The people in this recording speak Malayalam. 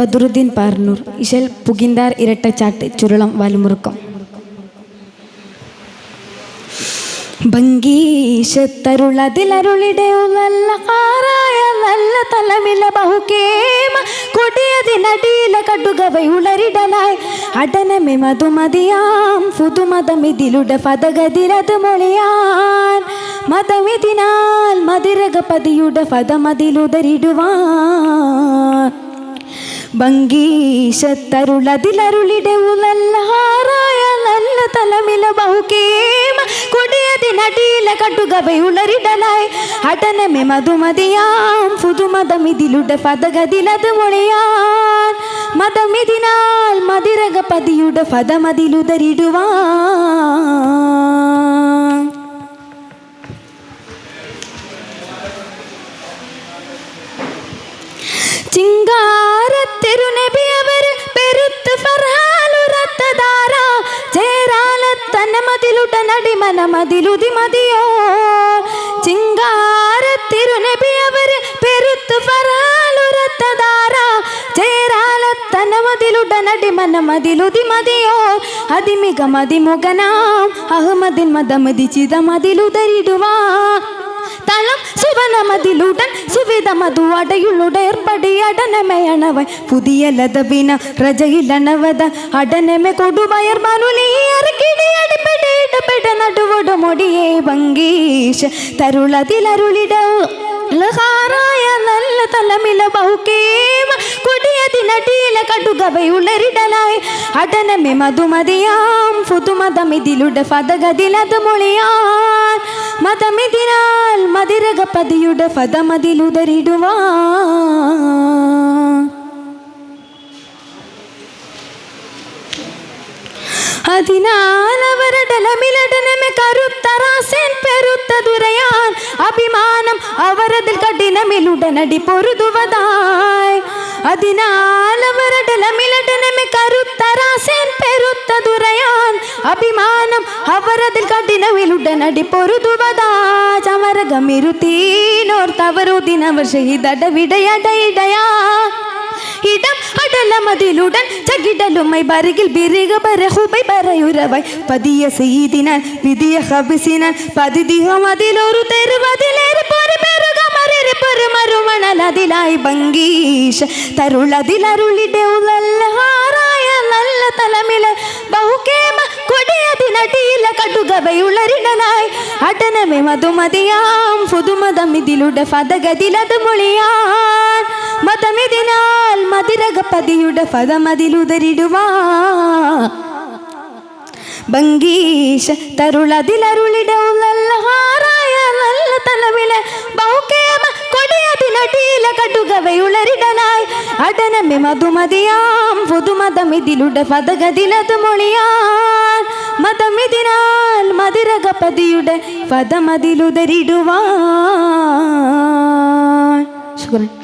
ബദറുദ്ദീൻ പാർന്നൂർ ഇശൽ പുകിന്താർ ഇരട്ടച്ചാട്ട് ചുരുളം വലുമുറുക്കം. ഭംഗീശത്തരുളതിലരുളിടെ നല്ല കാറായ നല്ല തലമില ബഹുക്കേമ കൊടിയതിനടിയില കടുകവയുളരിടലായി അടനമെ മധുമതിയാം പുതുമതമിതിലുടെ പദഗതിരത് മൊളിയാൻ. മതമിതിനാൽ മതിരകപതിയുടെ പദമതിലുതരിടുവാൻ ഭംഗീശത്തരുളതിലരുളിടെ ഉലല്ലാറായ നല്ല തലമില ബഹുക്കേമ കൊടിയതിനടിയില കട്ടുകവയുളരിടലായി അടനമെ മധുമതിയാം പുതുമതമിതിലുടെ പദഗതിലത് മൊഴിയാൻ. മതമിതിനാൽ മതിരകപതിയുടെ പദമതിലുതരിടുവാൻ. ചിങ്കാരത്തിരുനബി അവർ പെരുത്ത് ഫർഹാലുറത്തതാര ചേരാലത്തന മതിലുടനടി മനമതിലുതി മതിയോ. ചിങ്കാരത്തിരുനബി അവർ പെരുത്ത് ഫർഹാലുറത്തതാര ചേരാലത്തന മതിലുടനടി മനമതിലുതി മതിയോ. അതിമിക മതിമുഖനാം അഹമ്മദിൻ മതമതി ചിതമതിലുതരിടുവാ തളം സുവനമതിലുടൻ സുവിധമതു അടയുള്ളുടേർപ്പടി അടനമയണവൻ പുതിയ ലതവിന രജയിലണവത അടനമെ കൊടുവയർ മനുലിയറക്കിടിയടിപ്പെടേടപെട നടുവൊടു മൊടിയേ ഭംഗീഷ് തരുളതിലരുളിട ലഹാറായ നല്ല തലമില ബഹുക്കേമ കൊടിയതിനടിയില കടുകവയുളരിടലായി അടനമെ മധുമതിയാം പുതുമതമിതിലുടെ പദഗതിലത് മൊളിയാൻ മതമിതിനാൽ മതിരകപതിയുടെ പദമതിലുതരിടുവാൻ അതിനാൽ അവരടലമിലടനമെ കരുത്തറാസേൻ പെരുത്ത ദുരയാൻ അഭിമാനം അവരതിൽ കഠിനമിലുടനടി പൊരുതുവതായി അതിനാൽ അവരടലമിലടനമെ അഭിമാനം അവരതിൽ കഠിനമിലുടനടി പൊരുതുവതാ. ചമരകമിരുത്തീനോർത്തവരുദിനവർ ഷഹീദടവിടയടയിടയാ ഇടം അടലമതിലുടൻ ചകിടലുമൈ ബരകിൽ ബിരിക ബരഹുബൈ ബരയുരവൈ പതിയ സെയ്തിനാൽ വിധിയ ഹബിസിനാൽ പതിദിഹമതിലൊരു തെരുവതിലേറി പൊരു ഭംഗീഷ തരുളതിലരുളിടെ നല്ല തലമില കൊടിയതിനടിയില അടനമേ മധുമതിയാം. മധുമതിയാം പുതുമതമിതിലുടെ പദഗതിലത് മൊഴിയാൻ. മതമിതിനാൽ മതിരകപതിയുടെ ഫതമതിലുതരിടുവാ ഭംഗീഷ തരുളതിലരുളിട ഉലല്ലാറായ നല്ല തലവിലെ ബൗക്കേമ കൊടിയതിനടിയില കടുകവയുളരിടലായി അടനമേ മധുമതിയാം. പുതുമതമിതിലുടെ ഫതഗതിലത് മൊഴിയാൻ. മതമിതിനാൽ മതിരകപതിയുടെ പദമതിലുതരിടുവാൻ ശുക്രൻ.